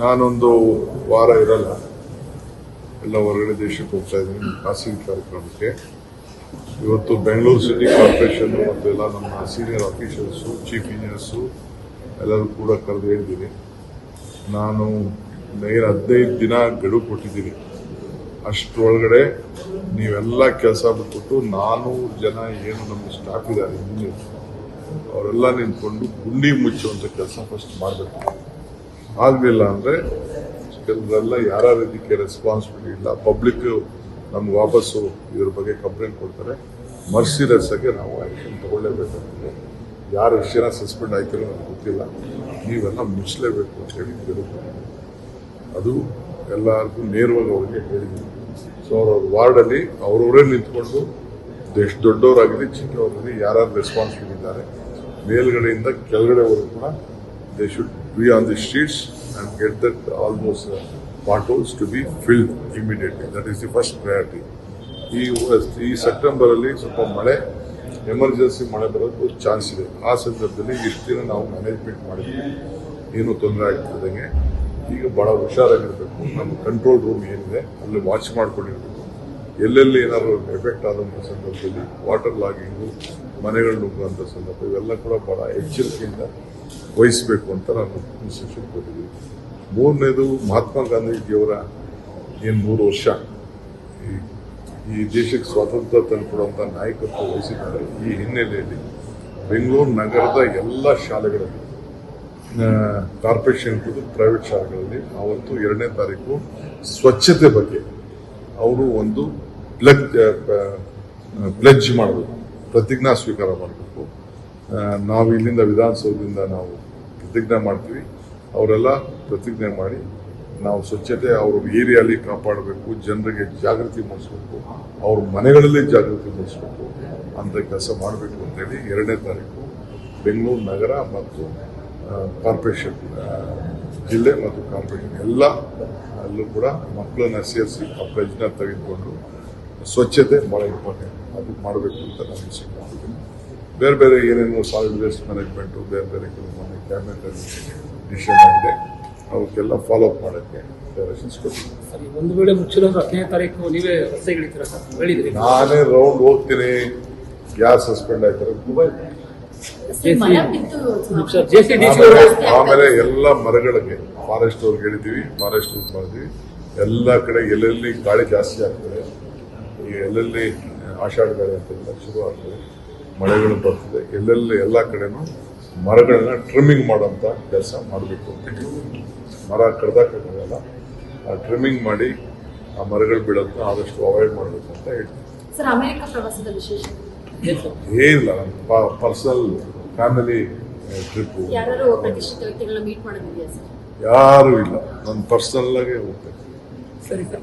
ನಾನೊಂದು ವಾರ ಇರಲ್ಲ. ಎಲ್ಲ ಹೊರಗಡೆ ದೇಶಕ್ಕೆ ಹೋಗ್ತಾ ಇದ್ದೀನಿ. ಖಾಸಗಿ ಕಾರ್ಯಕ್ರಮಕ್ಕೆ. ಇವತ್ತು ಬೆಂಗಳೂರು ಸಿಟಿ ಕಾರ್ಪೊರೇಷನ್ ಮತ್ತು ಎಲ್ಲ ನಮ್ಮ ಸೀನಿಯರ್ ಆಫೀಸರ್ಸು ಚೀಫ್ ಇಂಜಿನಿಯರ್ಸು ಎಲ್ಲರೂ ಕೂಡ ಕರೆದು ಹೇಳಿದ್ದೀನಿ. ನಾನು ನೈರ್ ಹದಿನೈದು ದಿನ ಗಡುವು ಕೊಟ್ಟಿದ್ದೀನಿ. ಅಷ್ಟರೊಳಗಡೆ ನೀವೆಲ್ಲ ಕೆಲಸ ಬಿಟ್ಬಿಟ್ಟು ನಾನೂರು ಜನ ಏನು ನಮ್ಮ ಸ್ಟಾಫ್ ಇದ್ದಾರೆ ಇಂಜಿನಿಯರ್ಸ್ ಅವರೆಲ್ಲ ನಿಂತ್ಕೊಂಡು ಗುಂಡಿ ಮುಚ್ಚುವಂಥ ಕೆಲಸ ಫಸ್ಟ್ ಮಾಡಬೇಕು. ಆಗಲಿಲ್ಲ ಅಂದರೆ ಕೆಲವರೆಲ್ಲ ಯಾರ್ಯಾರು ಇದಕ್ಕೆ ರೆಸ್ಪಾನ್ಸಿಬಿಲಿಟಿ ಇಲ್ಲ. ಪಬ್ಲಿಕ್ ನಮ್ಗೆ ವಾಪಸ್ಸು ಇದ್ರ ಬಗ್ಗೆ ಕಂಪ್ಲೇಂಟ್ ಕೊಡ್ತಾರೆ. ಮರ್ಸಿ ಆಗಿ ನಾವು ಆ್ಯಕ್ಷನ್ ತಗೊಳ್ಳೇಬೇಕಾಗ್ತದೆ ಯಾರು ವಿಷಯನ ಸಸ್ಪೆಂಡ್ ಆಯ್ತಿರೋ ನನಗೆ ಗೊತ್ತಿಲ್ಲ. ನೀವೆಲ್ಲ ಮುಚ್ಚಲೇಬೇಕು ಅಂತ ಹೇಳಿ ಕೇಳ್ಕೊತೀನಿ ಅದು ಎಲ್ಲರಿಗೂ ನೇರವಾಗಿ ಅವ್ರಿಗೆ ಹೇಳಿದ್ದೀನಿ ಸೊ ಅವ್ರವ್ರ ವಾರ್ಡಲ್ಲಿ ಅವ್ರವರೇ ನಿಂತ್ಕೊಂಡು ಎಷ್ಟು ದೊಡ್ಡವರಾಗಲಿ ಚಿಕ್ಕವರಾಗಲಿ ಯಾರ್ಯಾರು ರೆಸ್ಪಾನ್ಸಿಬಿಲಿಟಿ ಇದ್ದಾರೆ. ಮೇಲ್ಗಡೆಯಿಂದ ಕೆಳಗಡೆವರೆಗೂ ಕೂಡ they should on on the streets and get that those uh, potholes to be filled immediately. That is the first priority. ಈ ಈ ಸೆಪ್ಟೆಂಬರಲ್ಲಿ ಸ್ವಲ್ಪ ಮಳೆ ಎಮರ್ಜೆನ್ಸಿ ಮಳೆ ಬರೋದು ಚಾನ್ಸ್ ಇದೆ. ಆ ಸಂದರ್ಭದಲ್ಲಿ ಇಷ್ಟು ದಿನ ನಾವು ಮ್ಯಾನೇಜ್ಮೆಂಟ್ ಮಾಡಿದ್ವಿ. ಏನು ತೊಂದರೆ ಆಗ್ತಿದ್ದಂಗೆ ಈಗ ಭಾಳ ಹುಷಾರಾಗಿರಬೇಕು. ನಮ್ಮ ಕಂಟ್ರೋಲ್ ರೂಮ್ ಏನಿದೆ ಅಲ್ಲಿ ವಾಚ್ ಮಾಡ್ಕೊಂಡಿರ್ಬೇಕು. ಎಲ್ಲೆಲ್ಲಿ ಏನಾದ್ರು ಎಫೆಕ್ಟ್ ಆದಂಥ ಸಂದರ್ಭದಲ್ಲಿ ವಾಟರ್ ಲಾಗಿಂಗು ಮನೆಗಳು ನುಗ್ಗುವಂಥ ಸಂದರ್ಭ ಇವೆಲ್ಲ ಕೂಡ ಭಾಳ ಎಚ್ಚರಿಕೆಯಿಂದ ವಹಿಸಬೇಕು ಅಂತ ನಾನು ಇನ್ಸ್ಟ್ರಕ್ಷನ್ ಕೊಟ್ಟಿದ್ದೀನಿ. ಮೂರನೇದು ಮಹಾತ್ಮ ಗಾಂಧೀಜಿಯವರ ಏನು ಮೂರು ವರ್ಷ ಈ ದೇಶಕ್ಕೆ ಸ್ವಾತಂತ್ರ್ಯ ತಂದುಕೊಡುವಂಥ ನಾಯಕತ್ವ ವಹಿಸಿದ್ದಾರೆ ಈ ಹಿನ್ನೆಲೆಯಲ್ಲಿ ಬೆಂಗಳೂರು ನಗರದ ಎಲ್ಲ ಶಾಲೆಗಳಲ್ಲಿ ಕಾರ್ಪೊರೇಷನ್ ಇರ್ಬೋದು ಪ್ರೈವೇಟ್ ಶಾಲೆಗಳಲ್ಲಿ ಆವತ್ತು ಎರಡನೇ ತಾರೀಕು ಸ್ವಚ್ಛತೆ ಬಗ್ಗೆ ಅವರು ಒಂದು ಪ್ಲಗ್ ಪ್ಲೆಜ್ ಮಾಡಬೇಕು, ಪ್ರತಿಜ್ಞಾ ಸ್ವೀಕಾರ ಮಾಡಬೇಕು. ನಾವು ಇಲ್ಲಿಂದ ವಿಧಾನಸೌಧದಿಂದ ನಾವು ಪ್ರತಿಜ್ಞೆ ಮಾಡ್ತೀವಿ. ಅವರೆಲ್ಲ ಪ್ರತಿಜ್ಞೆ ಮಾಡಿ ನಾವು ಸ್ವಚ್ಛತೆ ಅವ್ರ ಏರಿಯಲ್ಲಿ ಕಾಪಾಡಬೇಕು, ಜನರಿಗೆ ಜಾಗೃತಿ ಮೂಡಿಸ್ಬೇಕು, ಅವ್ರ ಮನೆಗಳಲ್ಲಿ ಜಾಗೃತಿ ಮೂಡಿಸ್ಬೇಕು ಅಂತ ಕೆಲಸ ಮಾಡಬೇಕು ಅಂತೇಳಿ ಎರಡನೇ ತಾರೀಕು ಬೆಂಗಳೂರು ನಗರ ಮತ್ತು ಕಾರ್ಪೊರೇಷನ್ ಜಿಲ್ಲೆ ಮತ್ತು ಕಾರ್ಪೊರೇಷನ್ ಎಲ್ಲ ಅಲ್ಲೂ ಕೂಡ ಮಕ್ಕಳನ್ನ ಸೇರಿಸಿ ಆ ಪ್ರಜ್ಞೆ ತೆಗೆದುಕೊಂಡು ಸ್ವಚ್ಛತೆ ಭಾಳ ಇಂಪಾರ್ಟೆಂಟ್. ಅದು ಮಾಡಬೇಕು ಅಂತ ನಾನು ಮಾಡಿದ್ದೀನಿ ಬೇರೆ ಬೇರೆ ಏನೇನು ಸಾಲಿಡ್ ವೇಸ್ಟ್ ಮ್ಯಾನೇಜ್ಮೆಂಟು ಬೇರೆ ಬೇರೆ ಕೆಲವು ಮನೆ ಕ್ಯಾಬಿನೆಟಲ್ಲಿ ಡಿಸಿಷನ್ ಆಗಿದೆ. ಅವಕ್ಕೆಲ್ಲ ಫಾಲೋ ಅಪ್ ಮಾಡೋಕ್ಕೆ ಡೈರೆಕ್ಷನ್ಸ್ ಕೊಟ್ಟಿದ್ದೀನಿ. ಒಂದು ವೇಳೆ ಮುಚ್ಚಿರೋದು ಹದಿನೈದು ತಾರೀಕು ನೀವೇ ರಸ್ತೆ ಇಳಿತೀರ ಸರ್? ಹೇಳಿದ್ರಿ. ನಾನೇ ರೌಂಡ್ ಹೋಗ್ತೀನಿ. Gas suspend ಆಯ್ತಾರೆ. ಮೊಬೈಲ್ ಆಮೇಲೆ ಎಲ್ಲ ಮರಗಳಿಗೆ ಫಾರೆಸ್ಟ್ ಅವ್ರಿಗೆ ಹೇಳಿದ್ದೀವಿ. ಫಾರೆಸ್ಟ್ ಊಟ ಮಾಡಿದ್ವಿ. ಎಲ್ಲ ಕಡೆ ಎಲ್ಲೆಲ್ಲಿ ಗಾಳಿ ಜಾಸ್ತಿ ಆಗ್ತದೆ ಎಲ್ಲೆಲ್ಲಿ ಆಷಾಢ ಗಾಳಿ ಅಂತ ಶುರು ಆಗ್ತದೆ ಮಳೆಗಳು ಬರ್ತದೆ. ಎಲ್ಲೆಲ್ಲಿ ಎಲ್ಲ ಕಡೆನೂ ಮರಗಳನ್ನ ಟ್ರಿಮ್ಮಿಂಗ್ ಮಾಡೋಂಥ ಕೆಲಸ ಮಾಡಬೇಕು ಅಂತ ಹೇಳಿ ಮರ ಕಡ್ದಾಕಾಗಲ್ಲ ಆ ಟ್ರಿಮ್ಮಿಂಗ್ ಮಾಡಿ ಆ ಮರಗಳು ಬೀಳೋದನ್ನ ಆದಷ್ಟು ಅವಾಯ್ಡ್ ಮಾಡಬೇಕು ಅಂತ ಹೇಳ್ತೀನಿ ಏನಿಲ್ಲ ನನ್ನ ಪರ್ಸನಲ್ ಫ್ಯಾಮಿಲಿ ಟ್ರಿಪ್ಪು ಯಾರು ಇಲ್ಲ. ನನ್ನ ಪರ್ಸನಲ್ ಆಗೇ ಹೋಗ್ತೇನೆ. ಸರಿ ಸರ್.